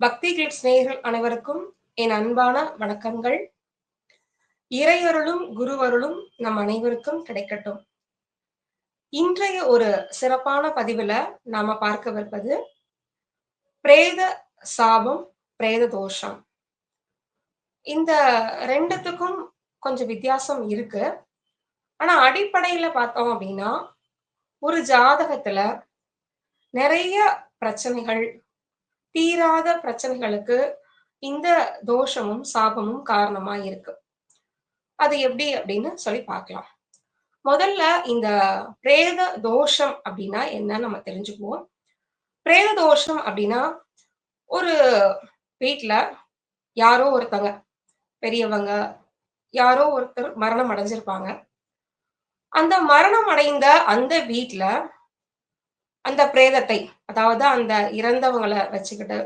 பக்தி கிளிட் நேயர்கள் அனைவருக்கும் என் அன்பான வணக்கங்கள். இறையருளும் குருவருளும் நம் அனைவருக்கும் கிடைக்கட்டும். இன்றைய ஒரு சிறப்பான பதிவுல நாம பார்க்கவிருப்பது பிரேத சாபம் பிரேத தோஷம். இந்த ரெண்டுத்துக்கும் கொஞ்சம் வித்தியாசம் இருக்கு. ஆனா அடிப்படையில பார்த்தோம் அப்படின்னா ஒரு ஜாதகத்துல நிறைய பிரச்சனைகள் தீராத பிரச்சனைகளுக்கு இந்த தோஷமும் சாபமும் காரணமா இருக்கு. அது எப்படி அப்படின்னு சொல்லி பார்க்கலாம். முதல்ல இந்த பிரேத தோஷம் அப்படின்னா என்ன நம்ம தெரிஞ்சுக்குவோம். பிரேத தோஷம் அப்படின்னா ஒரு வீட்டுல யாரோ ஒருத்தங்க பெரியவங்க யாரோ ஒருத்தர் மரணம் அடைஞ்சிருப்பாங்க. அந்த மரணம் அடைந்த அந்த வீட்டுல அந்த பிரேதத்தை அதாவது அந்த இறந்தவங்களை வச்சுக்கிட்டு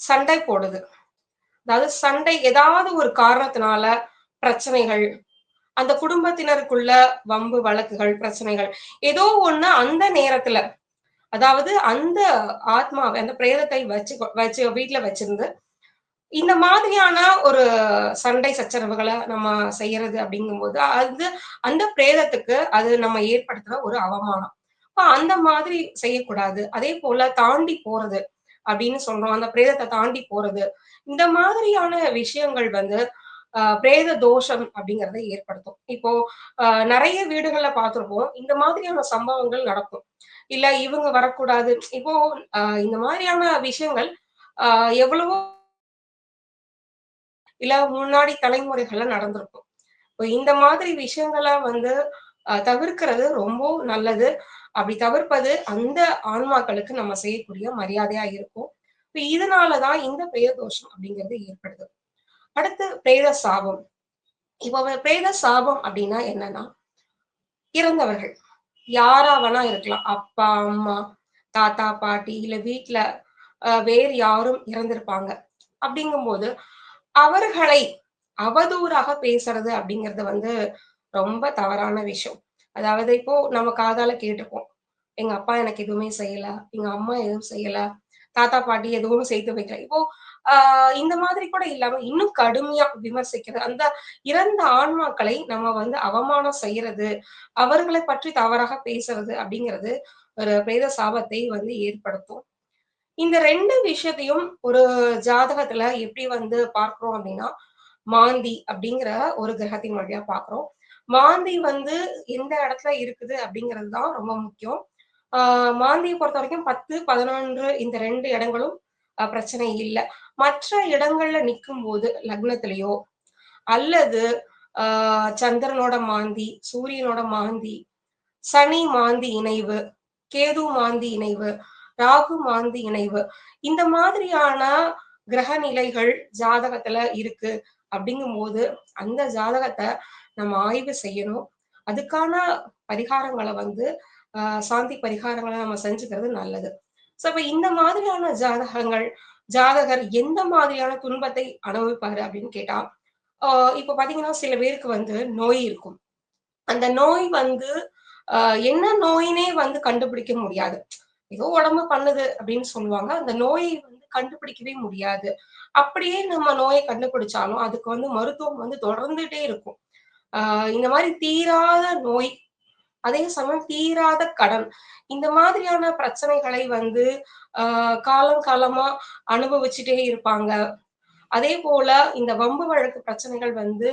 சண்டை போடுது. அதாவது சண்டை ஏதாவது ஒரு காரணத்தினால பிரச்சனைகள் அந்த குடும்பத்தினருக்குள்ள வம்பு வழக்குகள் பிரச்சனைகள் ஏதோ ஒண்ணு அந்த நேரத்துல அதாவது அந்த ஆத்மாவை அந்த பிரேதத்தை வச்சு வச்சு வீட்டுல வச்சிருந்து இந்த மாதிரியான ஒரு சண்டை சச்சரவுகளை நம்ம செய்யறது அப்படிங்கும்போது அது அந்த பிரேதத்துக்கு அது நம்ம ஏற்படுத்துற ஒரு அவமானம். அந்த மாதிரி செய்யக்கூடாது. அதே போல தாண்டி போறது அப்படின்னு சொல்றோம். அந்த பிரேதத்தை தாண்டி போறது. இந்த மாதிரியான விஷயங்கள் வந்து ஆஹ் பிரேத தோஷம் அப்படிங்கறத ஏற்படுத்தும். இப்போ ஆஹ் நிறைய வீடுகள்ல பாத்துருப்போம் இந்த மாதிரியான சம்பவங்கள் நடக்கும். இல்ல இவங்க வரக்கூடாது. இப்போ ஆஹ் இந்த மாதிரியான விஷயங்கள் ஆஹ் எவ்வளவோ இல்ல முன்னாடி தலைமுறைகள்ல நடந்திருக்கும். இப்போ இந்த மாதிரி விஷயங்களை வந்து தவிர்க்கிறது ரொம்ப நல்லது. அப்படி தவிர்ப்பது அந்த ஆன்மாக்களுக்கு நம்ம செய்யக்கூடிய மரியாதையா இருக்கும். இப்ப இதனாலதான் இந்த பிரேத தோஷம் அப்படிங்கிறது ஏற்படுது. அடுத்து பிரேத சாபம் இப்போ பிரேத சாபம் அப்படின்னா என்னன்னா இறந்தவர்கள். யாரா வேணா இருக்கலாம். அப்பா அம்மா தாத்தா பாட்டி இல்ல வீட்டுல வேறு யாரும் இறந்திருப்பாங்க. அப்படிங்கும்போது அவர்களை அவதூறாக பேசுறது அப்படிங்கிறது வந்து ரொம்ப தவறான விஷயம். அதாவது இப்போ நம்ம காதால கேட்டுப்போம் எங்க அப்பா எனக்கு எதுவுமே செய்யல எங்க அம்மா எதுவும் செய்யல தாத்தா பாட்டி எதுவும் செய்து வைக்கல. இப்போ ஆஹ் இந்த மாதிரி கூட இல்லாம இன்னும் கடுமையா விமர்சிக்கிறது அந்த இறந்த ஆன்மாக்களை நம்ம வந்து அவமானம் செய்யறது அவர்களை பற்றி தவறாக பேசுறது அப்படிங்கிறது ஒரு பிரேத சாபத்தை வந்து ஏற்படுத்தும். இந்த ரெண்டு விஷயத்தையும் ஒரு ஜாதகத்துல எப்படி வந்து பார்க்கிறோம் அப்படின்னா மாந்தி அப்படிங்கிற ஒரு கிரகத்தின் வழியா பாக்குறோம் மாந்தி வந்து எந்த இடத்துல இருக்குது அப்படிங்கிறது தான் ரொம்ப முக்கியம். மாந்தியை பொறுத்த வரைக்கும் பத்து பதினொன்று இந்த ரெண்டு இடங்களும் பிரச்சனை இல்லை. மற்ற இடங்கள்ல நிற்கும் போது லக்னத்திலேயோ அல்லது ஆஹ் சந்திரனோட மாந்தி சூரியனோட மாந்தி சனி மாந்தி இணைவு கேது மாந்தி இணைவு ராகு மாந்தி இணைவு இந்த மாதிரியான கிரக நிலைகள் ஜாதகத்துல இருக்கு. அப்படிங்கும் போது அந்த ஜாதகத்தை நம்ம ஆய்வு செய்யணும். அதுக்கான பரிகாரங்களை வந்து சாந்தி பரிகாரங்களை நம்ம செஞ்சுக்கிறது நல்லது. சோ அப்ப இந்த மாதிரியான ஜாதகங்கள் ஜாதகர் எந்த மாதிரியான துன்பத்தை அனுபவிப்பாரு அப்படின்னு கேட்டா ஆஹ் இப்ப பாத்தீங்கன்னா சில பேருக்கு வந்து நோய் இருக்கும். அந்த நோய் வந்து என்ன நோயினே வந்து கண்டுபிடிக்க முடியாது. ஏதோ உடம்பு பண்ணுது அப்படின்னு சொல்லுவாங்க. அந்த நோயை வந்து கண்டுபிடிக்கவே முடியாது. அப்படியே நம்ம நோயை கண்டுபிடிச்சாலும் அதுக்கு வந்து மருத்துவம் வந்து தொடர்ந்துட்டே இருக்கும். ஆஹ் இந்த மாதிரி தீராத நோய் அதே சமயம் தீராத கடன். இந்த மாதிரியான பிரச்சனைகளை வந்து ஆஹ் காலம் காலமா அனுபவிச்சுட்டே இருப்பாங்க. அதே போல இந்த வம்பு வழக்கு பிரச்சனைகள் வந்து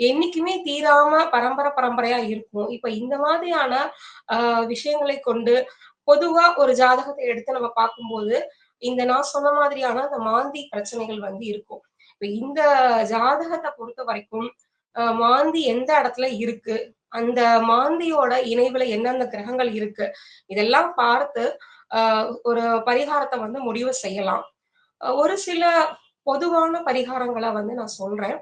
என்னைக்குமே தீராம பரம்பரை பரம்பரையா இருக்கும். இப்ப இந்த மாதிரியான ஆஹ் விஷயங்களை கொண்டு பொதுவா ஒரு ஜாதகத்தை எடுத்து நம்ம பார்க்கும்போது இந்த நான் சொன்ன மாதிரியான அந்த மாந்தி பிரச்சனைகள் வந்து இருக்கும். இப்ப இந்த ஜாதகத்தை பொறுத்த வரைக்கும் மாந்தி எந்த இடத்துல இருக்கு? அந்த மாந்தியோட இணைவுல என்னென்ன கிரகங்கள் இருக்கு? இதெல்லாம் பார்த்து ஒரு பரிகாரத்தை வந்து முடிவு செய்யலாம். ஒரு சில பொதுவான பரிகாரங்களை வந்து நான் சொல்றேன்.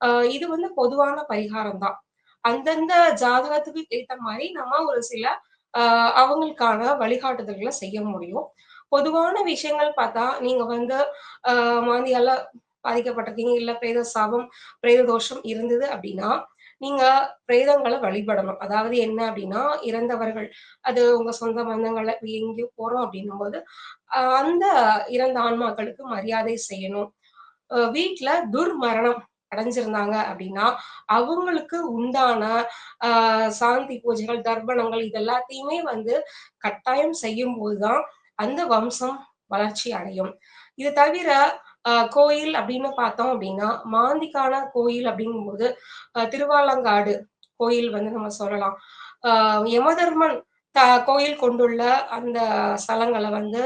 ஆஹ் இது வந்து பொதுவான பரிகாரம் தான். அந்தந்த ஜாதகத்துக்கு ஏத்த மாதிரி நம்ம ஒரு சில ஆஹ் அவங்களுக்கான வழிகாட்டுதல்களை செய்ய முடியும். பொதுவான விஷயங்கள் பார்த்தா நீங்க வந்து ஆஹ் மாந்தியால பாதிக்கப்பட்டிருக்கீங்க இல்ல பிரேத சாபம் பிரேத தோஷம் இருந்தது அப்படின்னா நீங்க பிரேதங்களை வழிபடணும். அதாவது என்ன அப்படின்னா இறந்தவர்கள் அது உங்க சொந்த பந்தங்களை எங்கேயோ போறோம் அப்படின்னும் போது அந்த இறந்த ஆன்மாக்களுக்கு மரியாதை செய்யணும். வீட்டுல துர்மரணம் அடைஞ்சிருந்தாங்க அப்படின்னா அவங்களுக்கு உண்டான சாந்தி பூஜைகள், தர்ப்பணங்கள் இது எல்லாத்தையுமே வந்து கட்டாயம் செய்யும் போதுதான் அந்த வம்சம் வளர்ச்சி அடையும். இது தவிர கோயில் அப்படின்னு பார்த்தோம் அப்படின்னா, மாந்திக்கான கோயில் அப்படிங்கும்போது, திருவாலங்காடு கோயில் வந்து நம்ம சொல்லலாம். யமதர்மன் த கோயில் கொண்டுள்ள அந்த ஸ்தலங்கள வந்து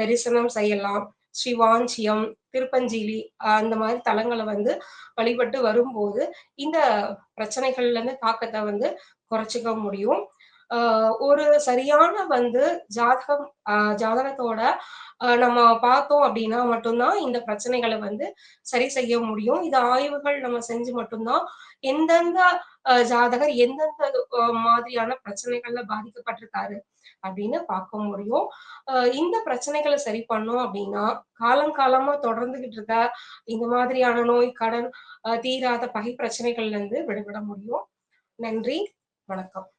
தரிசனம் செய்யலாம். ஸ்ரீவாஞ்சியம் திருப்பஞ்சீலி அந்த மாதிரி தலங்களை வந்து வழிபட்டு வரும்போது, இந்த பிரச்சனைகள்ல இருந்து தாக்கத்தை வந்து குறைச்சிக்க முடியும். ஒரு சரியான வந்து ஜாதகம் ஜாதகத்தோட நம்ம பார்த்தோம் அப்படின்னா மட்டும் தான் இந்த பிரச்சனைகளை வந்து சரி செய்ய முடியும். இது ஆய்வுகள் நம்ம செஞ்சு மட்டும் தான் எந்தெந்த ஜாதகர் எந்தெந்த மாதிரியான பிரச்சனைகள்ல பாதிக்கப்பட்டிருக்காரு அப்படின்னு பார்க்க முடியும். இந்த பிரச்சனைகளை சரி பண்ணோம் அப்படின்னா காலம் காலமா தொடர்ந்துகிட்டு இருக்க இந்த மாதிரியான நோய், கடன், தீராத பகை பிரச்சனைகள்ல இருந்து விடுபட முடியும். நன்றி, வணக்கம்.